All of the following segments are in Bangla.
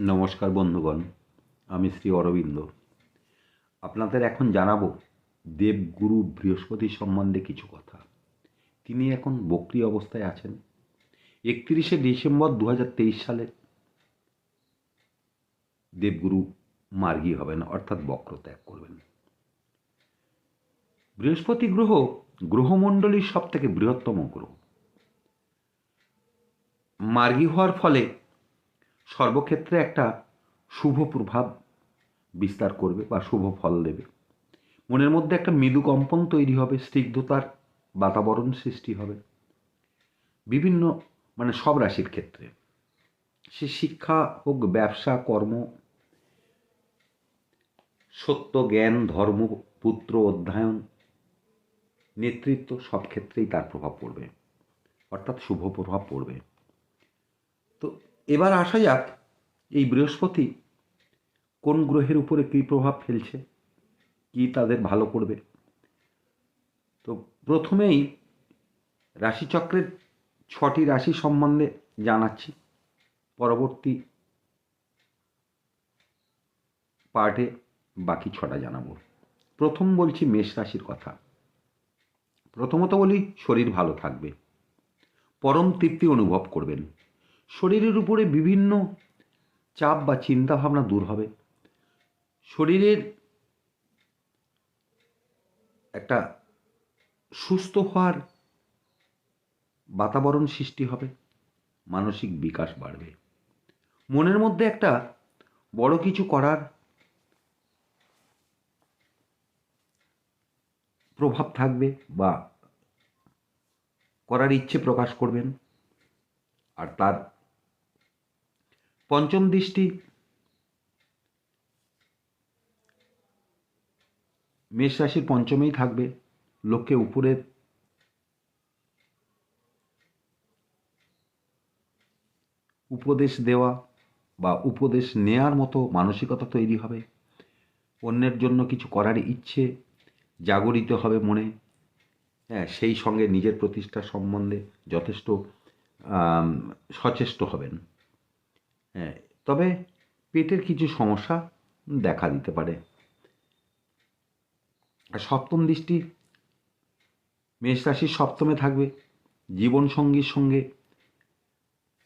নমস্কার বন্ধুগণ, আমি শ্রী অরবিন্দ। আপনাদের এখন জানাব দেবগুরু বৃহস্পতি সম্বন্ধে কিছু কথা। তিনি এখন বক্রি অবস্থায় আছেন। একত্রিশে ডিসেম্বর দু হাজার তেইশ সালে দেবগুরু মার্গী হবেন, অর্থাৎ বক্র ত্যাগ করবেন। বৃহস্পতি গ্রহ গ্রহমণ্ডলীর সব থেকে বৃহত্তম গ্রহ। মার্গী হওয়ার ফলে সর্বক্ষেত্রে একটা শুভ প্রভাব বিস্তার করবে বা শুভ ফল দেবে। মনের মধ্যে একটা মৃদু কম্পন তৈরি হবে, স্নিগ্ধতার বাতাবরণ সৃষ্টি হবে। বিভিন্ন মানে সব রাশির ক্ষেত্রে। সে শিক্ষা হোক, ব্যবসা, কর্ম, সত্য, জ্ঞান, ধর্ম, পুত্র, অধ্যয়ন, নেতৃত্ব সব ক্ষেত্রেই তার প্রভাব পড়বে। অর্থাৎ শুভ প্রভাব পড়বে। এবার আসা যাক এই বৃহস্পতি কোন গ্রহের উপরে কী প্রভাব ফেলছে, কি তাদের ভালো করবে। তো প্রথমেই রাশিচক্রের ছটি রাশি সম্বন্ধে জানাচ্ছি। পরবর্তী পার্টে বাকি ছটা জানাব। প্রথম বলছি মেষ রাশির কথা। প্রথমত বলি শরীর ভালো থাকবে। পরম তৃপ্তি অনুভব করবেন। শরীরের উপরে বিভিন্ন চাপ বা চিন্তা ভাবনা দূর হবে। শরীরের একটা সুস্থ হওয়ার বাতাবরণ সৃষ্টি হবে, মানসিক বিকাশ বাড়বে। মনের মধ্যে একটা বড় কিছু করার প্রভাব থাকবে বা করার ইচ্ছে প্রকাশ করবেন, আর তার পঞ্চম দৃষ্টি। মেষ রাশির পঞ্চমেই থাকবে লোককে উপরের উপদেশ দেওয়া বা উপদেশ নেয়ার মতো মানসিকতা তৈরি হবে। অন্যের জন্য কিছু করার ইচ্ছে, জাগরিত হবে মনে। হ্যাঁ সেই সঙ্গে নিজের প্রতিষ্ঠা সম্বন্ধে যথেষ্ট সচেষ্ট হবেন। হ্যাঁ তবে পেটের কিছু সমস্যা দেখা দিতে পারে। সপ্তম দৃষ্টি, মেষ রাশির সপ্তমে থাকবে, জীবনসঙ্গীর সঙ্গে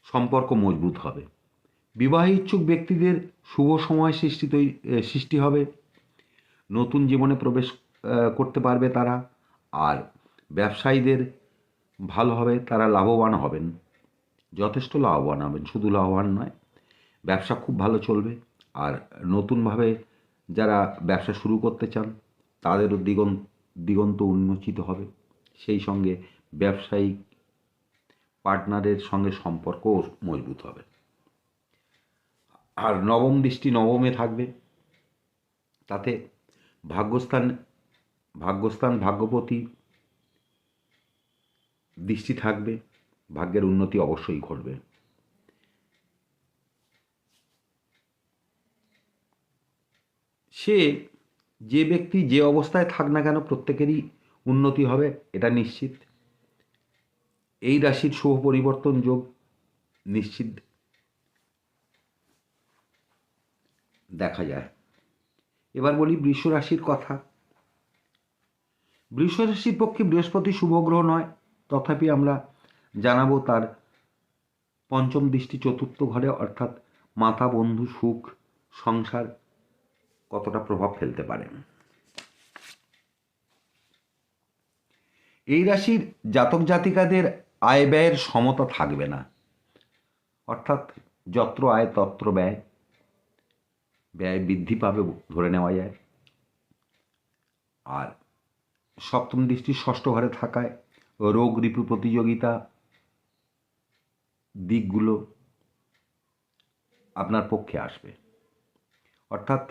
সম্পর্ক মজবুত হবে। বিবাহ ইচ্ছুক ব্যক্তিদের শুভ সময় সৃষ্টি সৃষ্টি হবে। নতুন জীবনে প্রবেশ করতে পারবে তারা, আর ব্যবসায়ীদের ভালো হবে, তারা লাভবান হবেন, যথেষ্ট লাভবান হবেন, শুধু লাভবান নয় ব্যবসা খুব ভালো চলবে। আর নতুনভাবে যারা ব্যবসা শুরু করতে চান, তাদেরও দিগন্ত দিগন্ত উন্মোচিত হবে। সেই সঙ্গে ব্যবসায়িক পার্টনারের সঙ্গে সম্পর্কও মজবুত হবে। আর নবম দৃষ্টি নবমে থাকবে। তাতে ভাগ্যস্থান ভাগ্যস্থান ভাগ্যপতি দৃষ্টি থাকবে। ভাগ্যের উন্নতি অবশ্যই ঘটবে। সে যে ব্যক্তি যে অবস্থায় থাক না কেন প্রত্যেকেরই উন্নতি হবে, এটা নিশ্চিত। এই রাশির শুভ পরিবর্তন যোগ নিশ্চিত দেখা যায়। এবার বলি বৃষ রাশির কথা। বৃষ রাশির পক্ষে বৃহস্পতি শুভ গ্রহ নয়, তথাপি আমরা জানাব তার পঞ্চম দৃষ্টি চতুর্থ ঘরে, অর্থাৎ মাতা, বন্ধু, সুখ, সংসার কতটা প্রভাব ফেলতে পারে? এই রাশির জাতক জাতিকাদের আয় ব্যয়ের সমতা থাকবে না। অর্থাৎ যত্র আয়, তত্র ব্যয় ব্যয় বৃদ্ধি পাবে ধরে নেওয়া যায়। আর সপ্তম দৃষ্টি ষষ্ঠ ঘরে থাকায় রোগ রিপু প্রতিযোগিতা দিকগুলো আপনার পক্ষে আসবে। অর্থাৎ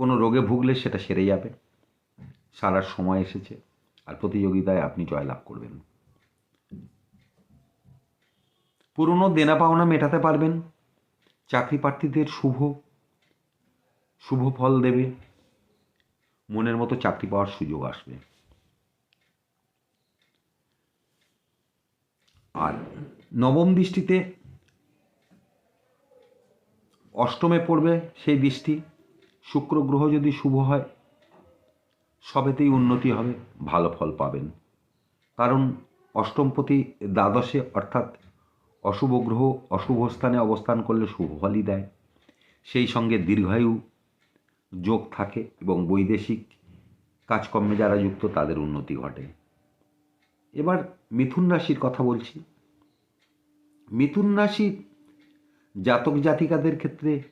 কোনো রোগে ভুগলে সেটা সেরে যাবে। সারার সময় এসেছে আর প্রতিযোগিতায় আপনি জয়লাভ করবেন। পুরনো দেনা পাওনা মেটাতে পারবেন। চাকরি প্রার্থীদের শুভ শুভ ফল দেবে। মনের মতো চাকরি পাওয়ার সুযোগ আসবে। আর নবম দৃষ্টিতে অষ্টমে পড়বে সেই দৃষ্টি। শুক্র গ্রহ যদি শুভ হয়, সবেতেই উন্নতি হবে, ভালো ফল পাবেন। কারণ অষ্টমপতি দ্বাদশে অর্থাৎ অশুভ গ্রহ অশুভ স্থানে অবস্থান করলে শুভ ফলই দেয়। সেই সঙ্গে দীর্ঘায়ু যোগ থাকে এবং বৈদেশিক কাজকর্মে যারা যুক্ত, তাদের উন্নতি ঘটে। এবার মিথুন রাশির কথা বলছি। মিথুন রাশির জাতক জাতিকাদের ক্ষেত্রে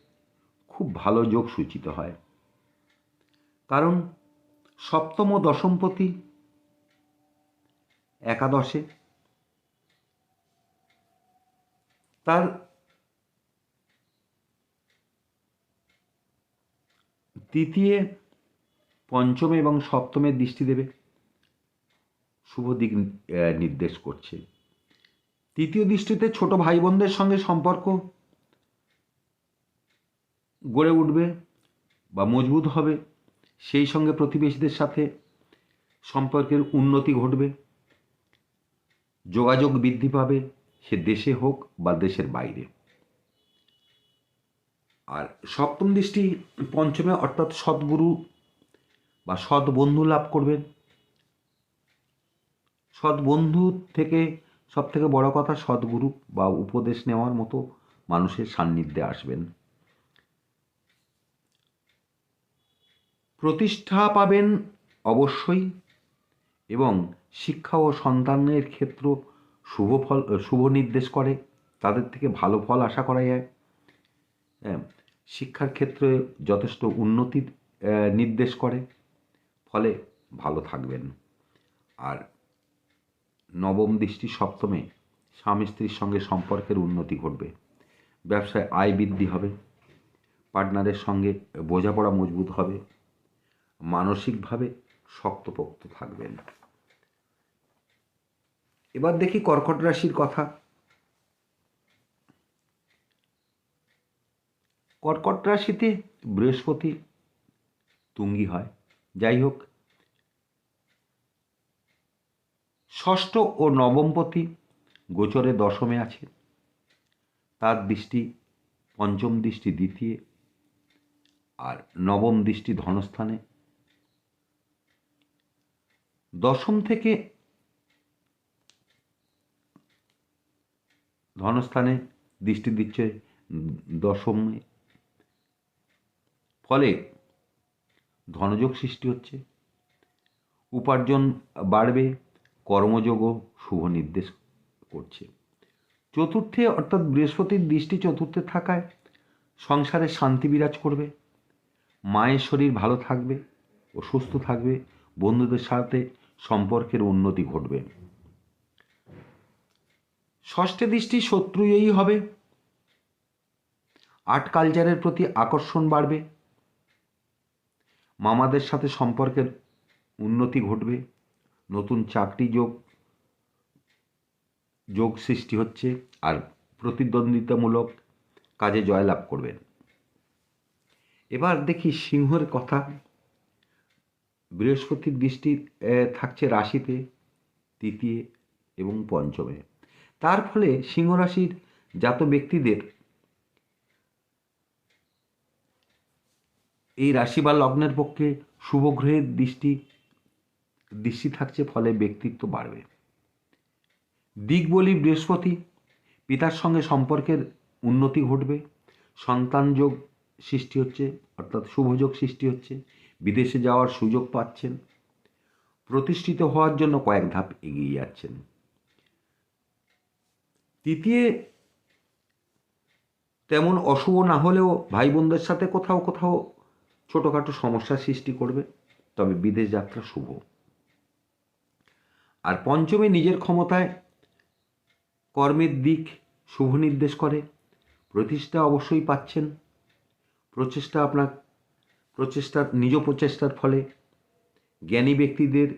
খুব ভালো যোগ সূচিত হয়। কারণ সপ্তম ও দশমপতি একাদশে তার তৃতীয় পঞ্চমে এবং সপ্তমের দৃষ্টি দেবে। শুভ দিক নির্দেশ করছে। তৃতীয় দৃষ্টিতে ছোট ভাই বোনদের সঙ্গে সম্পর্ক গড়ে উঠবে বা মজবুত হবে, সেই সঙ্গে প্রতিবেশীদের সাথে সম্পর্কের উন্নতি ঘটবে, যোগাযোগ বৃদ্ধি পাবে, সে দেশে হোক বা দেশের বাইরে। আর সপ্তম দৃষ্টি পঞ্চমে অর্থাৎ সদ্গুরু বা সৎ বন্ধু লাভ করবেন। সৎ বন্ধু থেকে সব থেকে বড় কথা সদ্গুরু বা উপদেশ নেওয়ার মতো মানুষের সান্নিধ্যে আসবেন। প্রতিষ্ঠা পাবেন অবশ্যই এবং শিক্ষা ও সন্তানের ক্ষেত্র শুভ ফল শুভ নির্দেশ করে। তাদের থেকে ভালো ফল আশা করা যায়। হ্যাঁ, শিক্ষার ক্ষেত্রে যথেষ্ট উন্নতির আহ, নির্দেশ করে। ফলে ভালো থাকবেন। আর নবম দৃষ্টি সপ্তমে স্বামী স্ত্রীর সঙ্গে সম্পর্কের উন্নতি ঘটবে। ব্যবসায় আয় বৃদ্ধি হবে। পার্টনারের সঙ্গে বোঝাপড়া মজবুত হবে। মানসিকভাবে শক্তপোক্ত থাকবেন। এবার দেখি কর্কট রাশির কথা। কর্কট রাশিতে বৃহস্পতি তুঙ্গি হয়। যাই হোক, ষষ্ঠ ও নবমপতি গোচরে দশমে আছে। তার দৃষ্টি পঞ্চম দৃষ্টি দ্বিতীয় আর নবম দৃষ্টি ধনস্থানে। দশম থেকে ধনস্থানে দৃষ্টি দিচ্ছে দশমে। ফলে ধনযোগ সৃষ্টি হচ্ছে। উপার্জন বাড়বে, কর্মযোগও শুভ নির্দেশ করছে। চতুর্থে, অর্থাৎ বৃহস্পতির দৃষ্টি চতুর্থে থাকায় সংসারে শান্তি বিরাজ করবে। মায়ের শরীর ভালো থাকবে ও সুস্থ থাকবে। বন্ধুদের সাথে সম্পর্কের উন্নতি ঘটবে। ষষ্ঠে দৃষ্টি শত্রুই হবে। আর্ট কালচারের প্রতি আকর্ষণ বাড়বে। মামাদের সাথে সম্পর্কের উন্নতি ঘটবে। নতুন চাকরি যোগ যোগ সৃষ্টি হচ্ছে আর প্রতিদ্বন্দ্বিতামূলক কাজে জয়লাভ করবেন এবার দেখি সিংহের কথা। বৃহস্পতির দৃষ্টি থাকছে রাশিতে, তৃতীয় এবং পঞ্চমে। তার ফলে সিংহ রাশির জাত ব্যক্তিদের এই রাশি বা লগ্নের পক্ষে শুভ গ্রহের দৃষ্টি দৃষ্টি থাকছে, ফলে ব্যক্তিত্ব বাড়বে। দিক বলি বৃহস্পতি, পিতার সঙ্গে সম্পর্কের উন্নতি ঘটবে সন্তান যোগ সৃষ্টি হচ্ছে, অর্থাৎ শুভযোগ সৃষ্টি হচ্ছে বিদেশে যাওয়ার সুযোগ পাচ্ছেন। প্রতিষ্ঠিত হওয়ার জন্য কয়েক ধাপ এগিয়ে যাচ্ছেন। তৃতীয়, তেমন অশুভ না হলেও ভাই বোনদের সাথে কোথাও কোথাও ছোটোখাটো সমস্যার সৃষ্টি করবে, তবে বিদেশ যাত্রা শুভ। আর পঞ্চমে নিজের ক্ষমতায় কর্মের দিক শুভ নির্দেশ করে। প্রতিষ্ঠা অবশ্যই পাচ্ছেন। প্রচেষ্টা আপনার প্রচেষ্টার, নিজ প্রচেষ্টার ফলে জ্ঞানী ব্যক্তিদের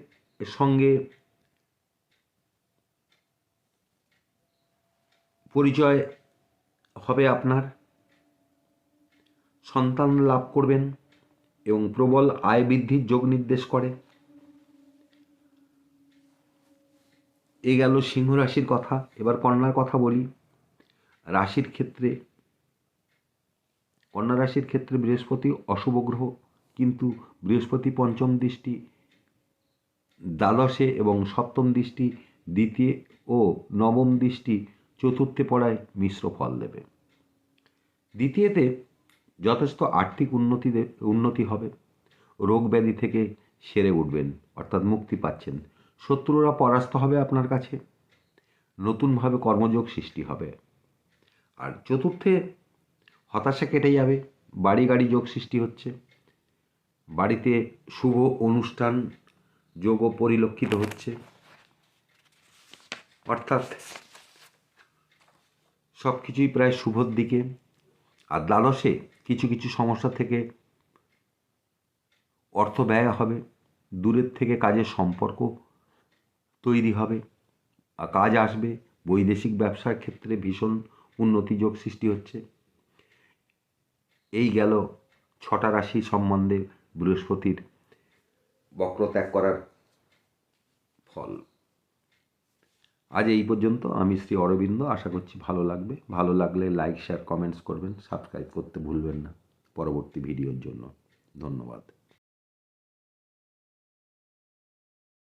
সঙ্গে পরিচয় হবে আপনার। সন্তান লাভ করবেন এবং প্রবল আয় বৃদ্ধির যোগ নির্দেশ করে। এ গেল সিংহ রাশির কথা। এবার কন্যার কথা বলি। রাশির ক্ষেত্রে কন্যা রাশির ক্ষেত্রে বৃহস্পতি অশুভ গ্রহ, কিন্তু বৃহস্পতি পঞ্চম দৃষ্টি দ্বাদশে এবং সপ্তম দৃষ্টি দ্বিতীয় ও নবম দৃষ্টি চতুর্থে পড়ায় মিশ্র ফল দেবে। দ্বিতীয়তে যথেষ্ট আর্থিক উন্নতি উন্নতি হবে। রোগ ব্যাধি থেকে সেরে উঠবেন, অর্থাৎ মুক্তি পাচ্ছেন। শত্রুরা পরাস্ত হবে আপনার কাছে। নতুনভাবে কর্মযোগ সৃষ্টি হবে। আর চতুর্থে হতাশা কেটে যাবে, বাড়ি গাড়ি যোগ সৃষ্টি হচ্ছে। বাড়িতে শুভ অনুষ্ঠান যোগও পরিলক্ষিত হচ্ছে। অর্থাৎ সব কিছুই প্রায় শুভর দিকে। আর দ্বাদশে কিছু কিছু সমস্যা থেকে অর্থ ব্যয় হবে, দূরের থেকে কাজের সম্পর্ক তৈরি হবে। কাজ আসবে, বৈদেশিক ব্যবসার ক্ষেত্রে ভীষণ উন্নতি যোগ সৃষ্টি হচ্ছে। এই গেল ছটা রাশি সম্বন্ধে বৃহস্পতির বক্রত্যাগ করার ফল। আজ এই পর্যন্ত। আমি শ্রী অরবিন্দ। আশা করছি ভালো লাগবে। ভালো লাগলে লাইক শেয়ার কমেন্টস করবেন। সাবস্ক্রাইব করতে ভুলবেন না। পরবর্তী ভিডিওর জন্য। ধন্যবাদ।